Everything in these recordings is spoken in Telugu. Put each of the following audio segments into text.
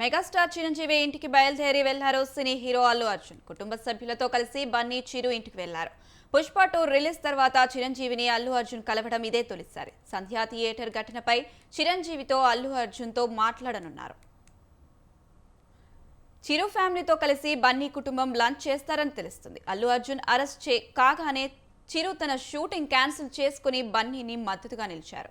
మెగాస్టార్ చిరంజీవి ఇంటికి బయలుదేరి వెళ్ళారు సినీ హీరో అల్లు అర్జున్. కుటుంబ సభ్యులతో కలిసి బన్నీ చిరు ఇంటికి వెళ్ళారు. పుష్ప టూ రిలీజ్ తర్వాత చిరంజీవిని అల్లు అర్జున్ కలవడం ఇదే తొలిసారి. సంధ్యా థియేటర్ ఘటనపై చిరంజీవితో అల్లు అర్జున్తో మాట్లాడనున్నారు. చిరు ఫ్యామిలీతో కలిసి బన్నీ కుటుంబం లంచ్ చేస్తారని తెలుస్తుంది. అల్లు అర్జున్ అరెస్ట్ చే కాగానే చిరు తన షూటింగ్ క్యాన్సిల్ చేసుకుని బన్నీని మద్దతుగా నిలిచారు.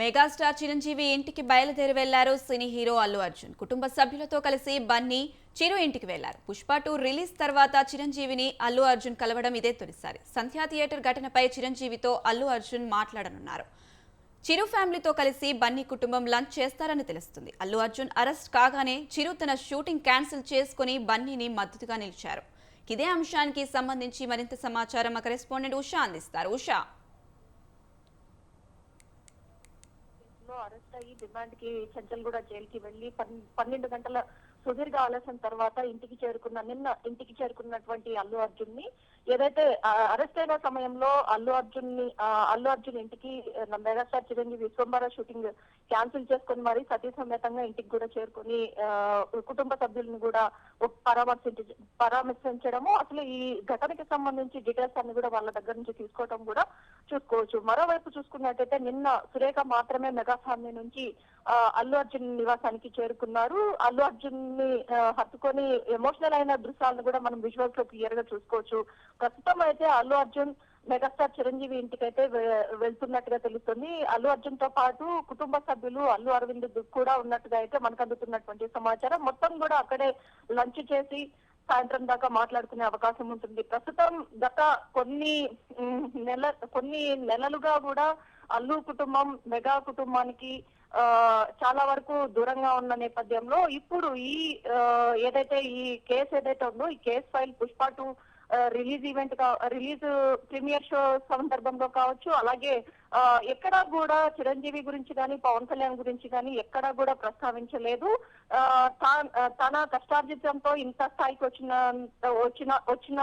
మెగాస్టార్ చిరంజీవి ఇంటికి బయలుదేరి వెళ్ళారు సినీ హీరో అల్లు అర్జున్. కుటుంబ సభ్యులతో కలిసి బన్నీ చిరు ఇంటికి వెళ్ళారు. పుష్ప టూ రిలీజ్ తర్వాత చిరంజీవిని అల్లు అర్జున్ కలవడం ఇదే తొలిసారి. సంధ్యా థియేటర్ ఘటనపై చిరంజీవితో అల్లు అర్జున్ మాట్లాడనున్నారు. చిరు ఫ్యామిలీతో కలిసి బన్నీ కుటుంబం లంచ్ చేస్తారని తెలుస్తుంది. అల్లు అర్జున్ అరెస్ట్ కాగానే చిరు తన షూటింగ్ క్యాన్సిల్ చేసుకుని బన్నీని మద్దతుగా నిలిచారు. ఇదే అంశానికి సంబంధించి మరింత సమాచారం మా కరెస్పాండెంట్ ఉషా అందిస్తారు. ఉషా లో అరెస్ట్ అయ్యి డిమాండ్కి చెంచల్గూడ జైలుకి వెళ్ళి పన్- పన్నెండు గంటల సుదీర్ఘ ఆలస్యం తర్వాత ఇంటికి చేరుకున్న నిన్న ఇంటికి చేరుకున్నటువంటి అల్లు అర్జున్ని ఏదైతే అరెస్ట్ అయిన సమయంలో అల్లు అర్జున్ని అల్లు అర్జున్ ఇంటికి megastar Chiranjeevi Vishwambhara shooting cancel చేసుకుని మరి సతీ సమేతంగా ఇంటికి కూడా చేరుకుని కుటుంబ సభ్యులను కూడా పరామర్శించ పరామర్శించడము అసలు ఈ ఘటనకి సంబంధించి డీటెయిల్స్ అన్ని కూడా వాళ్ళ దగ్గర నుంచి తీసుకోవడం కూడా చూసుకోవచ్చు. మరోవైపు చూసుకున్నట్టయితే నిన్న సురేఖ మాత్రమే మెగా నుంచి అల్లు అర్జున్ నివాసానికి చేరుకున్నారు. అల్లు అర్జున్ని హత్తుకొని ఎమోషనల్ అయిన దృశ్యాలను కూడా మనం విజువల్స్లో క్లియర్గా చూసుకోవచ్చు. ప్రస్తుతం అయితే అల్లు అర్జున్ మెగాస్టార్ చిరంజీవి ఇంటికైతే వె- వెళ్తున్నట్టుగా తెలుస్తుంది. అల్లు అర్జున్తో పాటు కుటుంబ సభ్యులు అల్లు అరవింద్ కూడా ఉన్నట్టుగా అయితే మనకు అందుతున్నటువంటి సమాచారం. మొత్తం కూడా అక్కడే లంచ్ చేసి సాయంత్రం దాకా మాట్లాడుకునే అవకాశం ఉంటుంది. ప్రస్తుతం గత కొన్ని నెల కొన్ని నెలలుగా కూడా అల్లు కుటుంబం మెగా కుటుంబానికి చాలా వరకు దూరంగా ఉన్న నేపథ్యంలో ఇప్పుడు ఈ ఆ, ఏదైతే ఈ కేసు ఏదైతే ఉందో ఈ case file Pushpa two release event release premiere show సందర్భంలో కావచ్చు అలాగే ఎక్కడా కూడా చిరంజీవి గురించి కానీ పవన్ కళ్యాణ్ గురించి కానీ ఎక్కడా కూడా ప్రస్తావించలేదు. ఆ, తన కష్టార్జితంతో ఇంత స్థాయికి వచ్చిన వచ్చిన వచ్చిన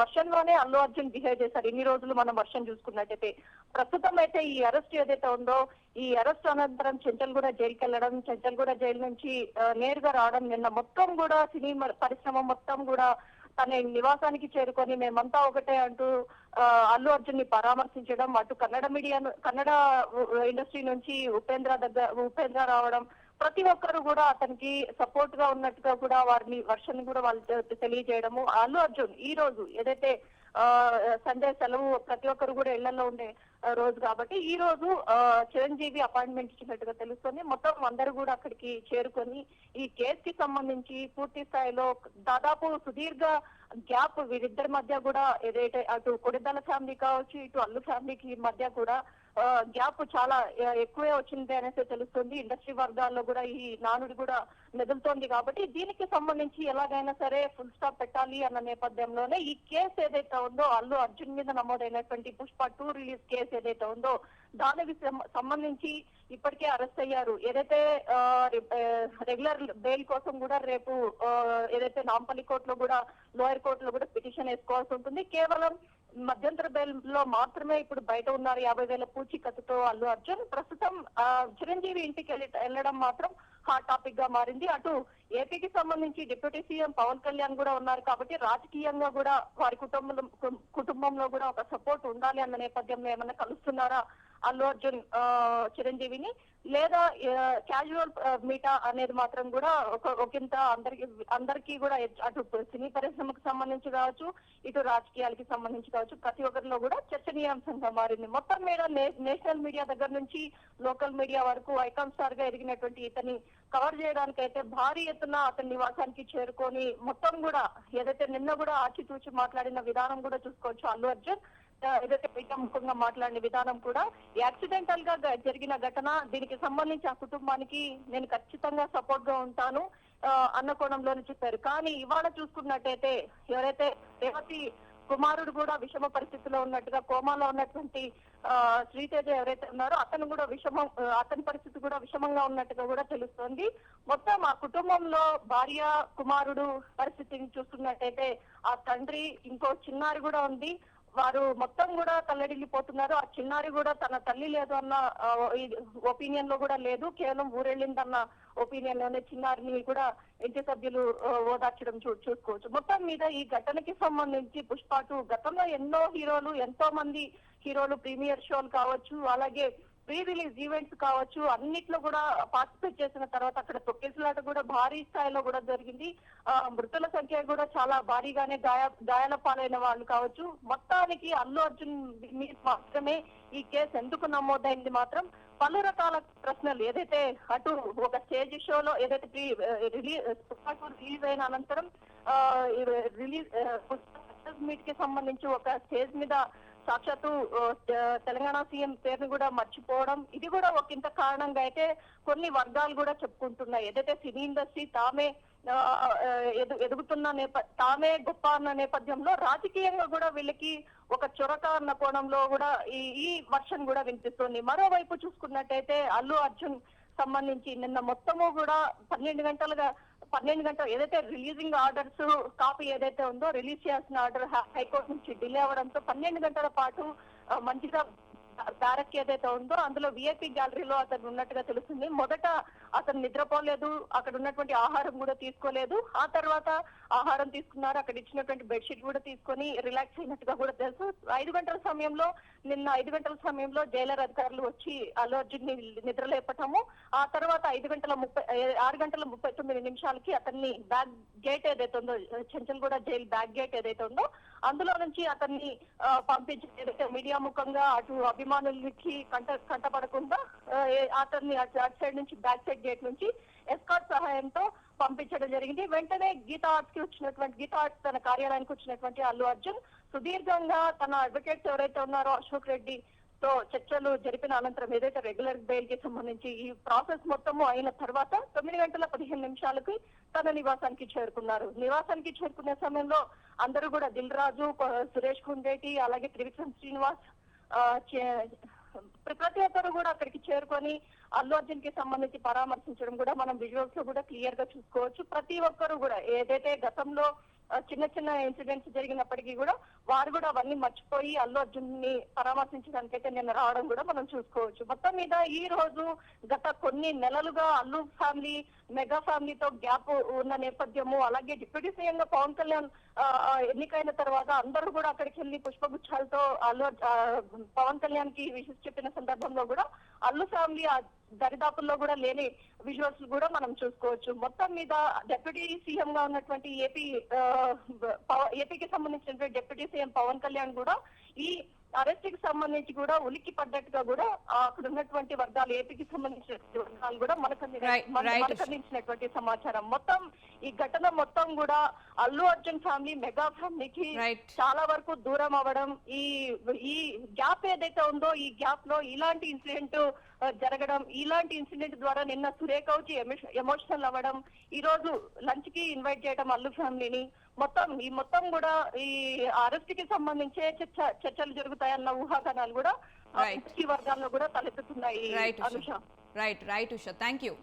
వర్షన్లోనే అల్లు అర్జున్ బిహేవ్ చేశారు. ఇన్ని రోజులు మనం వర్షం చూసుకున్నట్టయితే. ప్రస్తుతం అయితే ఈ అరెస్ట్ ఏదైతే ఉందో ఈ అరెస్ట్ అనంతరం చెంచల్ కూడా జైలుకి వెళ్ళడం చెంచల్ కూడా జైలు నుంచి నేరుగా రావడం నిన్న మొత్తం కూడా సినీ పరిశ్రమ మొత్తం కూడా తన నివాసానికి చేరుకొని మేమంతా ఒకటే అంటూ అల్లు అర్జున్ని పరామర్శించడం అటు కన్నడ మీడియా కన్నడ ఇండస్ట్రీ నుంచి ఉపేంద్ర దగ్గర ఉపేంద్ర రావడం ప్రతి ఒక్కరు కూడా అతనికి సపోర్ట్గా ఉన్నట్టుగా కూడా వారిని వర్షన్ కూడా వాళ్ళు తెలియజేయడము. అల్లు అర్జున్ ఈ రోజు ఏదైతే సండే సెలవు ప్రతి ఒక్కరు కూడా ఇళ్ళలో ఉండే రోజు కాబట్టి ఈ రోజు చిరంజీవి అపాయింట్మెంట్ ఇచ్చినట్టుగా తెలుస్తుంది. మొత్తం అందరూ కూడా అక్కడికి చేరుకొని ఈ కేసు కి సంబంధించి పూర్తి స్థాయిలో దాదాపు సుదీర్ఘ గ్యాప్ వీరిద్దరి మధ్య కూడా ఏదైతే అటు కొడిదల ఫ్యామిలీ కావచ్చు ఇటు అల్లు ఫ్యామిలీకి మధ్య కూడా గ్యాప్ చాలా ఎక్కువే వచ్చింది అనేసి తెలుస్తుంది. ఇండస్ట్రీ వర్గాల్లో కూడా ఈ నానుడి కూడా మెదులుతోంది కాబట్టి దీనికి సంబంధించి ఎలాగైనా సరే ఫుల్ స్టాప్ పెట్టాలి అన్న నేపథ్యంలోనే ఈ కేసు ఏదైతే ఉందో అల్లు అర్జున్ మీద నమోదైనటువంటి పుష్ప టూ రిలీజ్ కేసు ఏదైతే ఉందో దానికి సంబంధించి ఇప్పటికే అరెస్ట్ అయ్యారు. ఏదైతే రెగ్యులర్ బెయిల్ కోసం కూడా రేపు ఏదైతే నాంపల్లి కోర్టులో కూడా లోయర్ కోర్టులో కూడా పిటిషన్ వేసుకోవాల్సి ఉంటుంది. కేవలం మధ్యంతర బెయిల్లో మాత్రమే ఇప్పుడు బయట ఉన్నారు యాభై వేల పూచీకత్తుతో అల్లు అర్జున్. ప్రస్తుతం ఆ, చిరంజీవి ఇంటికి వెళ్ళడం మాత్రం హాట్ టాపిక్గా మారింది. అటు ఏపీకి సంబంధించి డిప్యూటీ సీఎం పవన్ కళ్యాణ్ కూడా ఉన్నారు కాబట్టి రాజకీయంగా కూడా వారి కుటుంబంలో కుటుంబంలో కూడా ఒక సపోర్ట్ ఉండాలి అన్న నేపథ్యంలో ఏమన్నా కలుస్తున్నారా అల్లు అర్జున్ చిరంజీవిని. లేదా క్యాజువల్ మీటా అనేది మాత్రం కూడా ఒక ఒకంత అందరికి అందరికీ కూడా అటు సినీ పరిశ్రమకు సంబంధించి కావచ్చు ఇటు రాజకీయాలకి సంబంధించి కావచ్చు ప్రతి ఒక్కరిలో కూడా చర్చనీయాంశంగా మారింది. మొత్తం మీద నేషనల్ మీడియా దగ్గర నుంచి లోకల్ మీడియా వరకు ఐకాన్ స్టార్గా ఎదిగినటువంటి ఇతని కవర్ చేయడానికి అయితే భారీ ఎత్తున అతని నివాసానికి చేరుకొని మొత్తం కూడా ఏదైతే నిన్న కూడా ఆచితూచి మాట్లాడిన విధానం కూడా చూసుకోవచ్చు అల్లు అర్జున్. ఏదైతే ముఖంగా మాట్లాడిన విధానం కూడా యాక్సిడెంటల్గా జరిగిన ఘటన దీనికి సంబంధించి ఆ కుటుంబానికి నేను ఖచ్చితంగా సపోర్ట్గా ఉంటాను అన్న కోణంలోనే చెప్పారు. కానీ ఇవాళ చూసుకున్నట్టయితే ఎవరైతే రేవతి కుమారుడు కూడా విషమ పరిస్థితిలో ఉన్నట్టుగా కోమాలో ఉన్నటువంటి శ్రీతేజ ఎవరైతే ఉన్నారో అతను కూడా విషమం అతని పరిస్థితి కూడా విషమంగా ఉన్నట్టుగా కూడా తెలుస్తోంది. మొత్తం ఆ కుటుంబంలో భార్య కుమారుడు పరిస్థితిని చూస్తున్నట్టయితే ఆ తండ్రి ఇంకో చిన్నారి కూడా ఉంది. వారు మొత్తం కూడా తల్లడిల్లిపోతున్నారు. ఆ చిన్నారి కూడా తన తల్లి లేదు అన్న ఒపీనియన్లో కూడా లేదు. కేవలం ఊరెళ్ళిందన్న ఒపీనియన్లోనే చిన్నారిని కూడా ఇంటి సభ్యులు ఓదార్చడం చూ చూసుకోవచ్చు. మొత్తం మీద ఈ ఘటనకి సంబంధించి పుష్పాటు గతంలో ఎన్నో హీరోలు ఎంతో మంది హీరోలు ప్రీమియర్ షోలు కావచ్చు అలాగే ప్రీ రిలీజ్ ఈవెంట్స్ కావచ్చు అన్నిట్లో కూడా పార్టిసిపేట్ చేసిన తర్వాత అక్కడ తొక్కేసలాట కూడా భారీ స్థాయిలో కూడా జరిగింది. ఆ, మృతుల సంఖ్య కూడా చాలా భారీగానే గాయ గాయాల పాలైన వాళ్ళు కావచ్చు. మొత్తానికి అల్లు అర్జున్ మీద మాత్రమే ఈ కేసు ఎందుకు నమోదైంది మాత్రం పలు రకాల ప్రశ్నలు. ఏదైతే అటు ఒక స్టేజ్ షోలో ఏదైతే ప్రీ రిలీజ్ రిలీజ్ అయిన అనంతరం రిలీజ్ మీట్కి సంబంధించి ఒక స్టేజ్ మీద సాక్షాత్తు తెలంగాణ సీఎం పేరును కూడా మర్చిపోవడం ఇది కూడా ఒక ఇంత కారణంగా అయితే కొన్ని వర్గాలు కూడా చెప్పుకుంటున్నాయి. ఏదైతే సినీ ఇండస్ట్రీ తామే ఎదు- ఎదుగుతున్న నేప తామే గొప్ప అన్న నేపథ్యంలో రాజకీయంగా కూడా వీళ్ళకి ఒక చొరక అన్న కోణంలో కూడా ఈ ఈ వర్షన్ కూడా వినిపిస్తుంది. మరోవైపు చూసుకున్నట్టయితే అల్లు అర్జున్ సంబంధించి నిన్న మొత్తము కూడా పన్నెండు గంటలుగా పన్నెండు గంటలు ఏదైతే రిలీజింగ్ ఆర్డర్స్ కాపీ ఏదైతే ఉందో రిలీజ్ చేయాల్సిన ఆర్డర్ హైకోర్టు నుంచి డిలే అవడంతో పన్నెండు గంటల పాటు మంచిగా బ్యారక్ ఏదైతే ఉందో అందులో విఐపి గ్యాలరీలో అతను ఉన్నట్టుగా తెలుస్తుంది. మొదట అతను నిద్రపోలేదు అక్కడ ఉన్నటువంటి ఆహారం కూడా తీసుకోలేదు. ఆ తర్వాత ఆహారం తీసుకున్నారు అక్కడ ఇచ్చినటువంటి బెడ్షీట్ కూడా తీసుకొని రిలాక్స్ అయినట్టుగా కూడా తెలుసు. ఐదు గంటల సమయంలో నిన్న ఐదు గంటల సమయంలో జైలర్ అధికారులు వచ్చి అల్లు అర్జున్ని నిద్రలేపటము ఆ తర్వాత ఐదు గంటల ముప్పై ఆరు గంటల ముప్పై తొమ్మిది నిమిషాలకి అతన్ని బ్యాక్ గేట్ ఏదైతే ఉందో చెంచల్గూడ జైలు బ్యాక్ గేట్ ఏదైతే ఉందో అందులో నుంచి అతన్ని పంపించి ఏదైతే మీడియా ముఖంగా అటు అభిమానులకి కంట కంటపడకుండా అతన్ని అటు సైడ్ నుంచి బ్యాక్ సైడ్ గేట్ నుంచి ఎస్కాట్ సహాయంతో పంపించడం జరిగింది. వెంటనే గీతా ఆర్ట్స్కి వచ్చినటువంటి గీతా ఆర్ట్స్ తన కార్యాలయానికి వచ్చినటువంటి అల్లు అర్జున్ సుదీర్ఘంగా తన అడ్వకేట్స్ ఎవరైతే ఉన్నారో అశోక్ రెడ్డి తో చర్చలు జరిపిన అనంతరం ఏదైతే రెగ్యులర్ బెయిల్కి సంబంధించి ఈ ప్రాసెస్ మొత్తము అయిన తర్వాత తొమ్మిది గంటల పదిహేను నిమిషాలకి తన నివాసానికి చేరుకున్నారు. నివాసానికి చేరుకునే సమయంలో అందరూ కూడా దిల్ రాజు సురేష్ కుండేటి అలాగే త్రివిక్రమ్ శ్రీనివాస్ ప్రతి ఒక్కరు కూడా అక్కడికి చేరుకొని అల్లు అర్జున్కి సంబంధించి పరామర్శించడం కూడా మనం విజువల్స్లో కూడా క్లియర్గా చూసుకోవచ్చు. ప్రతి ఒక్కరు కూడా ఏదైతే గతంలో చిన్న చిన్న ఇన్సిడెంట్స్ జరిగినప్పటికీ కూడా వారు కూడా అవన్నీ మర్చిపోయి అల్లు అర్జున్ని పరామర్శించడానికైతే నిన్న రావడం కూడా మనం చూసుకోవచ్చు. మొత్తం మీద ఈ రోజు గత కొన్ని నెలలుగా అల్లు ఫ్యామిలీ మెగా ఫ్యామిలీతో గ్యాప్ ఉన్న నేపథ్యము అలాగే డిప్యూటీ సీఎం గా పవన్ కళ్యాణ్ ఆ, ఎన్నికైన తర్వాత అందరూ కూడా అక్కడికి వెళ్ళి పుష్పగుచ్చాలతో అల్లు పవన్ కళ్యాణ్కి విషెస్ చెప్పిన సందర్భంలో కూడా అల్లు ఫ్యామిలీ దరిదాపుల్లో కూడా లేని విజువల్స్ కూడా మనం చూసుకోవచ్చు. మొత్తం మీద డిప్యూటీ సీఎం గా ఉన్నటువంటి ఏపీ ఏపీకి సంబంధించినటువంటి డిప్యూటీ సీఎం పవన్ కళ్యాణ్ కూడా ఈ అరెస్ట్కి సంబంధించి కూడా ఉలిక్కి పడ్డట్టుగా కూడా అక్కడ ఉన్నటువంటి వర్గాలు ఏపీకి సంబంధించినటువంటి వర్గాలు కూడా మనకు అందించినటువంటి సమాచారం. మొత్తం ఈ ఘటన మొత్తం కూడా అల్లు అర్జున్ ఫ్యామిలీ మెగా ఫ్యామిలీకి. చాలా వరకు దూరం అవ్వడం ఈ ఈ గ్యాప్ ఏదైతే ఉందో ఈ గ్యాప్లో ఇలాంటి ఇన్సిడెంట్ జరగడం ఇలాంటి ఇన్సిడెంట్ ద్వారా నిన్న సురేఖ వచ్చి ఎమోషనల్ అవ్వడం ఈ రోజు లంచ్కి ఇన్వైట్ చేయడం అల్లు ఫ్యామిలీని. మొత్తం ఈ మొత్తం కూడా ఈ అరెస్ట్కి సంబంధించే చర్చ చర్చలు జరుగుతాయన్న ఊహాగానాలు కూడా వర్గాల్లో కూడా తలెత్తుతున్నాయి Anusha. Right right Usha thank you